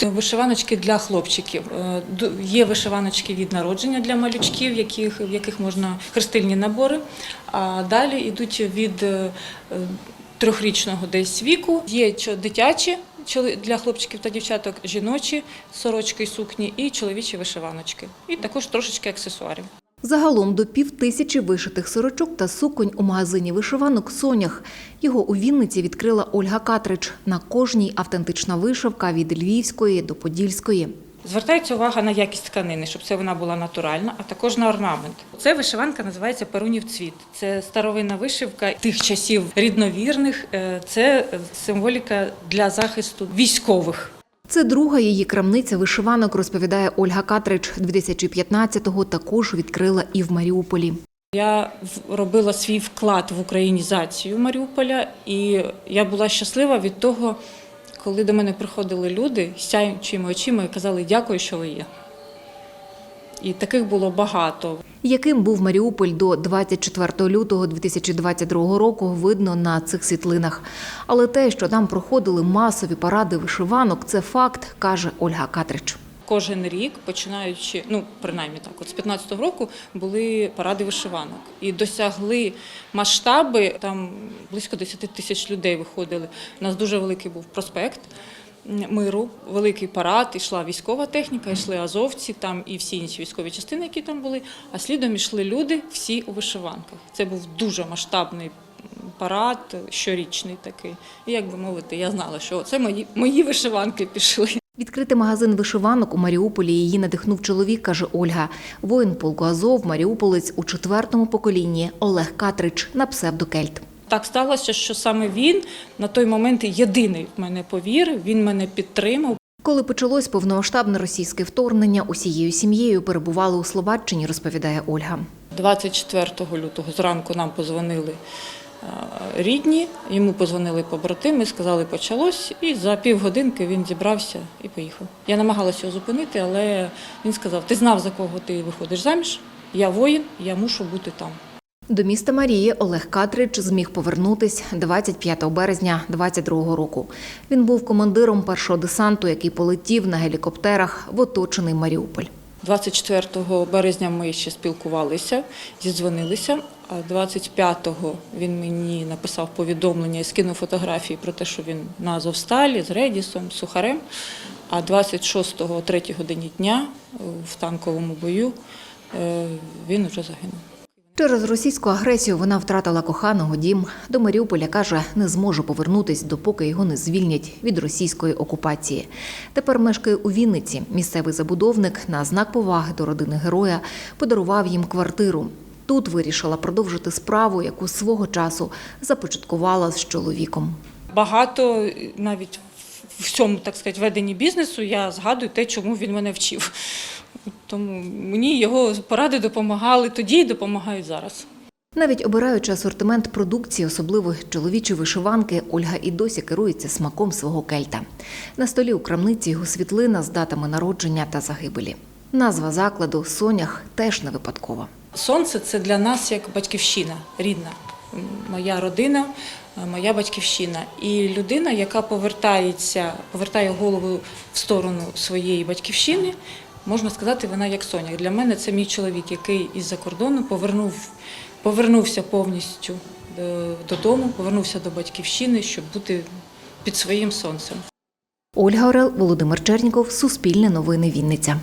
Тут вишиваночки для хлопчиків. Е, Є вишиваночки від народження для малючків, в яких можна хрестильні набори. А далі йдуть від е, трьохрічного десь віку. Є дитячі для хлопчиків та дівчаток, жіночі сорочки і сукні і чоловічі вишиваночки. І також трошечки аксесуарів. Загалом до пів тисячі вишитих сорочок та суконь у магазині вишиванок Сонях. Його у Вінниці відкрила Ольга Катрич. На кожній автентична вишивка від львівської до подільської. Звертається увага на якість тканини, щоб це вона була натуральна, а також на орнамент. Це вишиванка називається перунів цвіт. Це старовинна вишивка тих часів рідновірних. Е, Це символіка для захисту військових. Це друга її крамниця вишиванок, розповідає Ольга Катрич. 2015-го також відкрила і в Маріуполі. Я робила свій вклад в українізацію Маріуполя, і я була щаслива від того, коли до мене приходили люди з сяючими очима і казали дякую, що ви є. І таких було багато. Яким був Маріуполь до 24 лютого 2022 року, видно на цих світлинах. Але те, що там проходили масові паради вишиванок, це факт, каже Ольга Катрич. Кожен рік, починаючи, ну принаймні так, от з 15-го року були паради вишиванок і досягли масштаби. Там близько 10 тисяч людей виходили. У нас дуже великий був проспект миру, великий парад. Ішла військова техніка, йшли азовці, там і всі інші військові частини, які там були. А слідом йшли люди, всі у вишиванках. Це був дуже масштабний парад, щорічний такий. І як би мовити, я знала, що це мої, мої вишиванки пішли. Відкрити магазин вишиванок у Маріуполі її надихнув чоловік, каже Ольга. Воїн полку Азов, маріуполець у четвертому поколінні Олег Катрич на псевдокельт. Так сталося, що саме він на той момент єдиний в мене повірив, він мене підтримав. Коли почалось повномасштабне російське вторгнення, усією сім'єю перебували у Словаччині, розповідає Ольга. 24 лютого зранку нам позвонили рідні, йому позвонили побратими, сказали, почалось, і за півгодинки він зібрався і поїхав. Я намагалася його зупинити, але він сказав: ти знав, за кого ти виходиш заміж? Я воїн, я мушу бути там. До міста Марії Олег Катрич зміг повернутись 25 березня 22 року. Він був командиром першого десанту, який полетів на гелікоптерах в оточений Маріуполь. 24 березня ми ще спілкувалися, зідзвонилися. А 25-го він мені написав повідомлення і скинув фотографії про те, що він на Азовсталі з Редісом, Сухарем. А 26-го, о 3 годині дня в танковому бою е, він вже загинув. Через російську агресію вона втратила коханого дім. До Маріуполя каже, не зможе повернутись, допоки його не звільнять від російської окупації. Тепер мешкає у Вінниці. Місцевий забудовник на знак поваги до родини героя подарував їм квартиру. Тут вирішила продовжити справу, яку свого часу започаткувала з чоловіком. Багато навіть в всьому, так сказати, веденні бізнесу я згадую те, чому він мене вчив. Тому мені його поради допомагали тоді і допомагають зараз. Навіть обираючи асортимент продукції, особливо чоловічі вишиванки, Ольга і досі керується смаком свого кельта. На столі у крамниці його світлина з датами народження та загибелі. Назва закладу Сонях теж не випадкова. Сонце це для нас як батьківщина рідна. Моя родина, моя батьківщина. І людина, яка повертається, повертає голову в сторону своєї батьківщини, можна сказати, вона як соняк. Для мене це мій чоловік, який із-за кордону повернув, повернувся повністю е, додому, повернувся до батьківщини, щоб бути під своїм сонцем. Ольга Орел, Володимир Черніков, Суспільне новини Вінниця.